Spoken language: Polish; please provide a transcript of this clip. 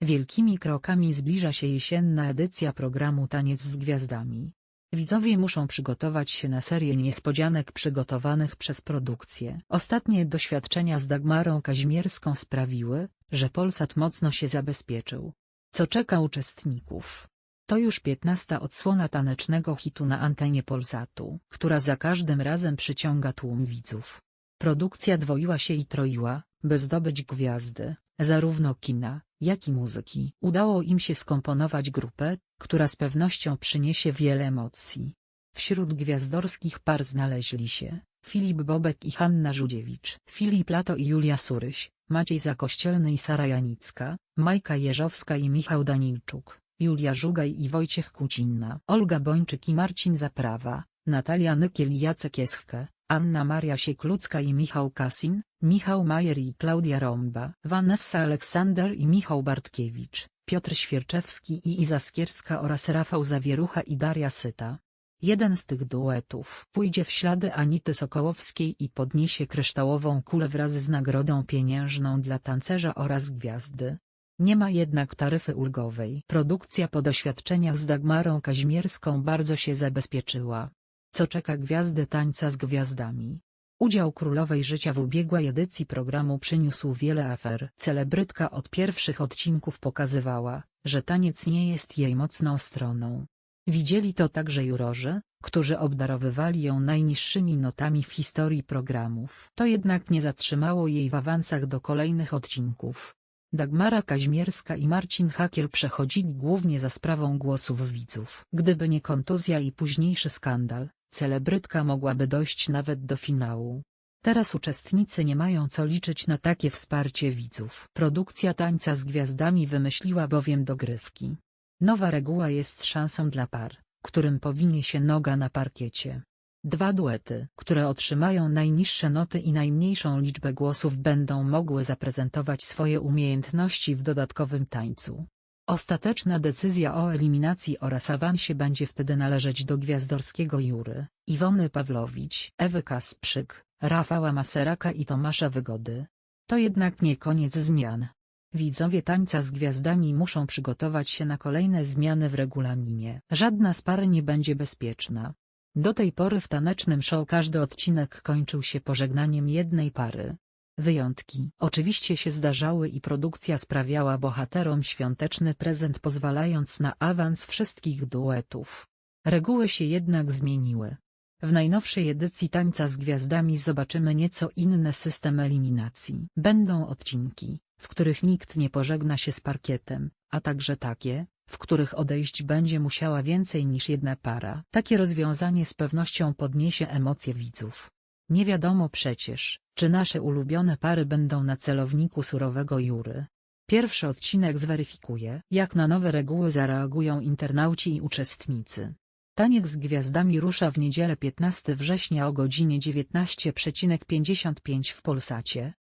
Wielkimi krokami zbliża się jesienna edycja programu Taniec z Gwiazdami. Widzowie muszą przygotować się na serię niespodzianek przygotowanych przez produkcję. Ostatnie doświadczenia z Dagmarą Kazimierską sprawiły, że Polsat mocno się zabezpieczył. Co czeka uczestników? To już piętnasta odsłona tanecznego hitu na antenie Polsatu, która za każdym razem przyciąga tłum widzów. Produkcja dwoiła się i troiła, by zdobyć gwiazdy, zarówno kina, jak i muzyki. Udało im się skomponować grupę, która z pewnością przyniesie wiele emocji. Wśród gwiazdorskich par znaleźli się Filip Bobek i Hanna Żudziewicz, Filip Lato i Julia Suryś, Maciej Zakościelny i Sara Janicka, Majka Jeżowska i Michał Danilczuk, Julia Żugaj i Wojciech Kucinna, Olga Bończyk i Marcin Zaprawa, Natalia Nykiel i Jacek Jeschke, Anna Maria Sieklucka i Michał Kasin, Michał Majer i Klaudia Romba, Vanessa Aleksander i Michał Bartkiewicz, Piotr Świerczewski i Iza Skierska oraz Rafał Zawierucha i Daria Syta. Jeden z tych duetów pójdzie w ślady Anity Sokołowskiej i podniesie kryształową kulę wraz z nagrodą pieniężną dla tancerza oraz gwiazdy. Nie ma jednak taryfy ulgowej. Produkcja po doświadczeniach z Dagmarą Kazimierską bardzo się zabezpieczyła. Co czeka gwiazdy tańca z gwiazdami? Udział królowej życia w ubiegłej edycji programu przyniósł wiele afer. Celebrytka od pierwszych odcinków pokazywała, że taniec nie jest jej mocną stroną. Widzieli to także jurorzy, którzy obdarowywali ją najniższymi notami w historii programów. To jednak nie zatrzymało jej w awansach do kolejnych odcinków. Dagmara Kaźmierska i Marcin Hakiel przechodzili głównie za sprawą głosów widzów. Gdyby nie kontuzja i późniejszy skandal, celebrytka mogłaby dojść nawet do finału. Teraz uczestnicy nie mają co liczyć na takie wsparcie widzów. Produkcja Tańca z Gwiazdami wymyśliła bowiem dogrywki. Nowa reguła jest szansą dla par, którym powinie się noga na parkiecie. Dwa duety, które otrzymają najniższe noty i najmniejszą liczbę głosów będą mogły zaprezentować swoje umiejętności w dodatkowym tańcu. Ostateczna decyzja o eliminacji oraz awansie będzie wtedy należeć do gwiazdorskiego jury, Iwony Pawlowicz, Ewy Kasprzyk, Rafała Maseraka i Tomasza Wygody. To jednak nie koniec zmian. Widzowie tańca z gwiazdami muszą przygotować się na kolejne zmiany w regulaminie. Żadna z par nie będzie bezpieczna. Do tej pory w tanecznym show każdy odcinek kończył się pożegnaniem jednej pary. Wyjątki oczywiście się zdarzały i produkcja sprawiała bohaterom świąteczny prezent pozwalając na awans wszystkich duetów. Reguły się jednak zmieniły. W najnowszej edycji Tańca z Gwiazdami zobaczymy nieco inny system eliminacji. Będą odcinki, w których nikt nie pożegna się z parkietem, a także takie, w których odejść będzie musiała więcej niż jedna para. Takie rozwiązanie z pewnością podniesie emocje widzów. Nie wiadomo przecież, czy nasze ulubione pary będą na celowniku surowego jury. Pierwszy odcinek zweryfikuje, jak na nowe reguły zareagują internauci i uczestnicy. Taniec z gwiazdami rusza w niedzielę 15 września o godzinie 19.55 w Polsacie,